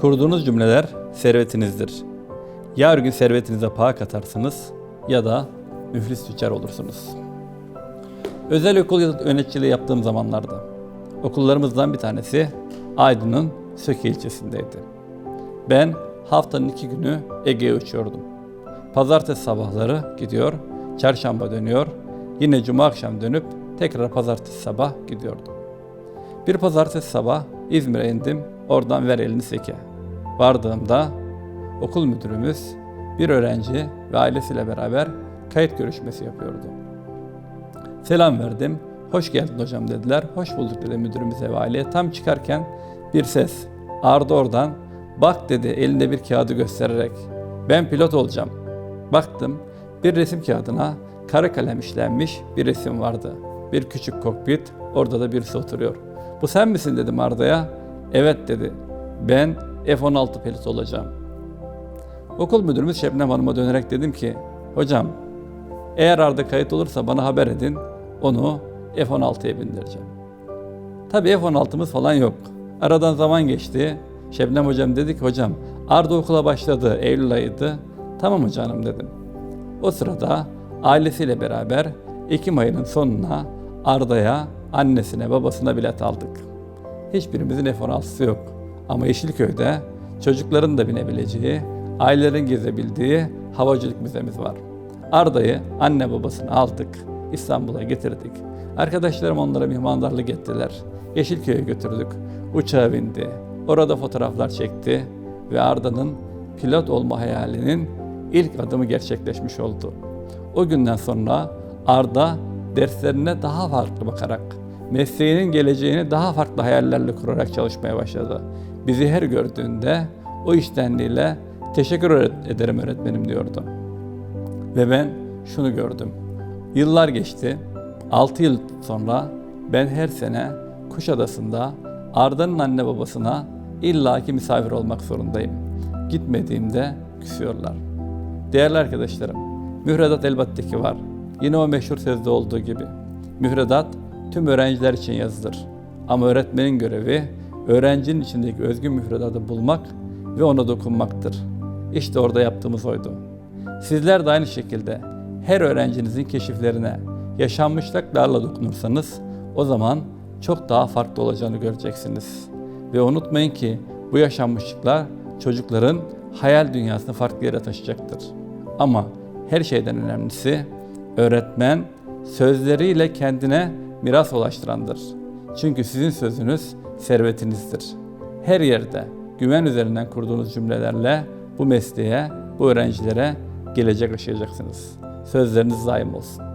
Kurduğunuz cümleler servetinizdir. Ya gün servetinize paha katarsınız ya da müflis tüccar olursunuz. Özel okul yöneticiliği yaptığım zamanlarda okullarımızdan bir tanesi Aydın'ın Söke ilçesindeydi. Ben haftanın iki günü Ege'ye uçuyordum. Pazartesi sabahları gidiyor, çarşamba dönüyor, yine cuma akşam dönüp tekrar pazartesi sabah gidiyordum. Bir pazartesi sabah İzmir'e indim, oradan ver elini seke. Vardığımda okul müdürümüz bir öğrenci ve ailesiyle beraber kayıt görüşmesi yapıyordu. Selam verdim. Hoş geldin hocam dediler. Hoş bulduk dedi müdürümüze ve aileye. Tam çıkarken bir ses. Arda oradan bak dedi elinde bir kağıdı göstererek. Ben pilot olacağım. Baktım bir resim kağıdına kara kalem işlenmiş bir resim vardı. Bir küçük kokpit orada da birisi oturuyor. Bu sen misin dedim Arda'ya. Evet dedi. Ben F-16 pilot olacağım. Okul müdürümüz Şebnem Hanım'a dönerek dedim ki, hocam eğer Arda kayıt olursa bana haber edin, onu F-16'ya bindireceğim. Tabii F-16'mız falan yok. Aradan zaman geçti. Şebnem hocam dedi ki, hocam Arda okula başladı, Eylül ayıydı. Tamam hocam dedim. O sırada ailesiyle beraber Ekim ayının sonuna Arda'ya, annesine, babasına bilet aldık. Hiçbirimizin F-16'sı yok. Ama Yeşilköy'de çocukların da binebileceği, ailelerin gezebildiği havacılık müzemiz var. Arda'yı anne babasını aldık, İstanbul'a getirdik. Arkadaşlarım onlara mihmandarlık ettiler. Yeşilköy'e götürdük. Uçağa bindi. Orada fotoğraflar çekti ve Arda'nın pilot olma hayalinin ilk adımı gerçekleşmiş oldu. O günden sonra Arda derslerine daha farklı bakarak, mesleğinin geleceğini daha farklı hayallerle kurarak çalışmaya başladı. Bizi her gördüğünde o iştenliğiyle teşekkür ederim öğretmenim diyordu. Ve ben şunu gördüm. Yıllar geçti. 6 yıl sonra ben her sene Kuşadası'nda Arda'nın anne babasına illaki misafir olmak zorundayım. Gitmediğimde küsüyorlar. Değerli arkadaşlarım, müfredat elbette ki var. Yine o meşhur sözde olduğu gibi. Müfredat tüm öğrenciler için yazılır. Ama öğretmenin görevi öğrencinin içindeki özgün müfredatı bulmak ve ona dokunmaktır. İşte orada yaptığımız oydu. Sizler de aynı şekilde her öğrencinizin keşiflerine yaşanmışlıklarla dokunursanız o zaman çok daha farklı olacağını göreceksiniz. Ve unutmayın ki bu yaşanmışlıklar çocukların hayal dünyasını farklı yere taşıyacaktır. Ama her şeyden önemlisi öğretmen sözleriyle kendine miras ulaştırandır. Çünkü sizin sözünüz servetinizdir. Her yerde güven üzerinden kurduğunuz cümlelerle bu mesleğe, bu öğrencilere gelecek aşıyacaksınız. Sözleriniz daim olsun.